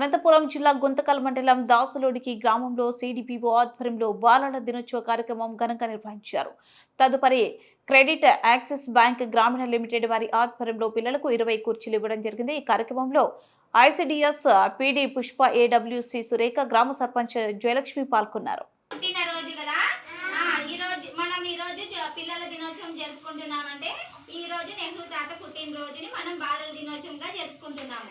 అనంతపురం జిల్లా గుంతకల్ మండలం దాసులోడికి గ్రామంలో సిడిపిఓ ఆధ్వర్యంలో బాలల దినోత్సవ కార్యక్రమం ఘనంగా నిర్వహించారు. తదుపరి credit access bank Grameen limited వారి ఆధ్వర్యంలో పిల్లలకు ఇరవై కుర్చీలు ఇవ్వడం జరిగింది. ఈ కార్యక్రమంలో ICDS PD Pushpa AWC Surekha గ్రామ సర్పంచ్ జయలక్ష్మి పాల్గొన్నారు. మనం ఈ రోజు పిల్లల దినోత్సవం జరుపుకుంటున్నామంటే ఈ రోజు నెహ్రూ తాత పుట్టినరోజుని మనం బాలల దినోత్సవంగా జరుపుకుంటున్నాము.